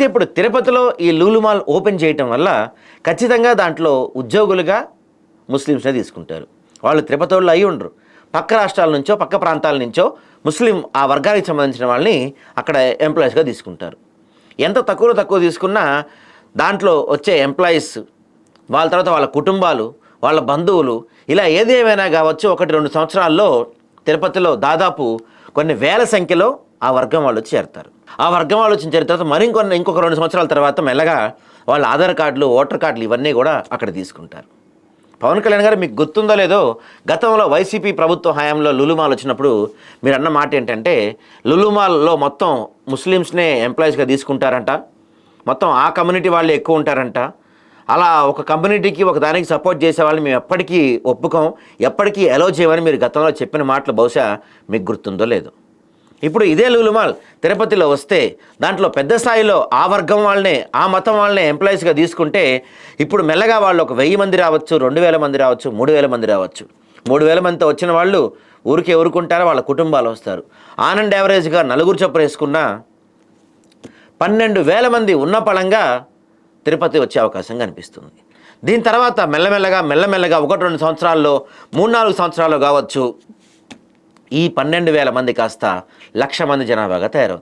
అయితే ఇప్పుడు తిరుపతిలో ఈ లూలు మాల్ ఓపెన్ చేయటం వల్ల ఖచ్చితంగా దాంట్లో ఉద్యోగులుగా ముస్లిమ్స్నే తీసుకుంటారు. వాళ్ళు తిరుపతి వాళ్ళు అయి ఉండరు. పక్క రాష్ట్రాల నుంచో పక్క ప్రాంతాల నుంచో ముస్లిం ఆ వర్గానికి సంబంధించిన వాళ్ళని అక్కడ ఎంప్లాయీస్గా తీసుకుంటారు. ఎంత తక్కువలో తక్కువ తీసుకున్నా దాంట్లో వచ్చే ఎంప్లాయీస్ వాళ్ళ తర్వాత వాళ్ళ కుటుంబాలు వాళ్ళ బంధువులు ఇలా ఏది ఏమైనా కావచ్చు ఒకటి రెండు సంవత్సరాల్లో తిరుపతిలో దాదాపు కొన్ని వేల సంఖ్యలో ఆ వర్గం వాళ్ళు వచ్చి చేరుతారు. ఆ వర్గం వాళ్ళు వచ్చిన తర్వాత మరి ఇంకొన్ని ఇంకొక రెండు సంవత్సరాల తర్వాత మెల్లగా వాళ్ళ ఆధార్ కార్డులు ఓటర్ కార్డులు ఇవన్నీ కూడా అక్కడ తీసుకుంటారు. పవన్ కళ్యాణ్ గారు మీకు గుర్తుందో లేదో గతంలో వైసీపీ ప్రభుత్వ హయాంలో లులుమాల్ వచ్చినప్పుడు మీరు అన్న మాట ఏంటంటే లులుమాల్లో మొత్తం ముస్లిమ్స్నే ఎంప్లాయీస్గా తీసుకుంటారంట. మొత్తం ఆ కమ్యూనిటీ వాళ్ళు ఎక్కువ ఉంటారంట. అలా ఒక కమ్యూనిటీకి ఒక దానికి సపోర్ట్ చేసే వాళ్ళని మేము ఎప్పటికీ ఒప్పుకోం. ఎప్పటికీ ఎలో చేయమని మీరు గతంలో చెప్పిన మాటలు బహుశా మీకు గుర్తుందో లేదో. ఇప్పుడు ఇదే లూలుమాల్. తిరుపతిలో వస్తే దాంట్లో పెద్ద స్థాయిలో ఆ వర్గం వాళ్ళనే ఆ మతం వాళ్ళనే ఎంప్లాయీస్గా తీసుకుంటే ఇప్పుడు మెల్లగా వాళ్ళు ఒక వెయ్యి మంది రావచ్చు రెండు వేల మంది రావచ్చు మూడు వేల మంది రావచ్చు. మూడు వేల మందితో వచ్చిన వాళ్ళు ఊరికే ఊరుకుంటారో వాళ్ళ కుటుంబాలు వస్తారు. ఆనంద్ యావరేజ్గా నలుగురు చొప్పున వేసుకున్నా పన్నెండు వేల మంది ఉన్న పళంగా తిరుపతి వచ్చే అవకాశం కనిపిస్తుంది. దీని తర్వాత మెల్లమెల్లగా మెల్లమెల్లగా ఒకటి రెండు సంవత్సరాల్లో మూడు నాలుగు సంవత్సరాలు కావచ్చు. ఈ పన్నెండు వేల మంది కాస్త లక్ష మంది జనాభాగా తయారవుతుంది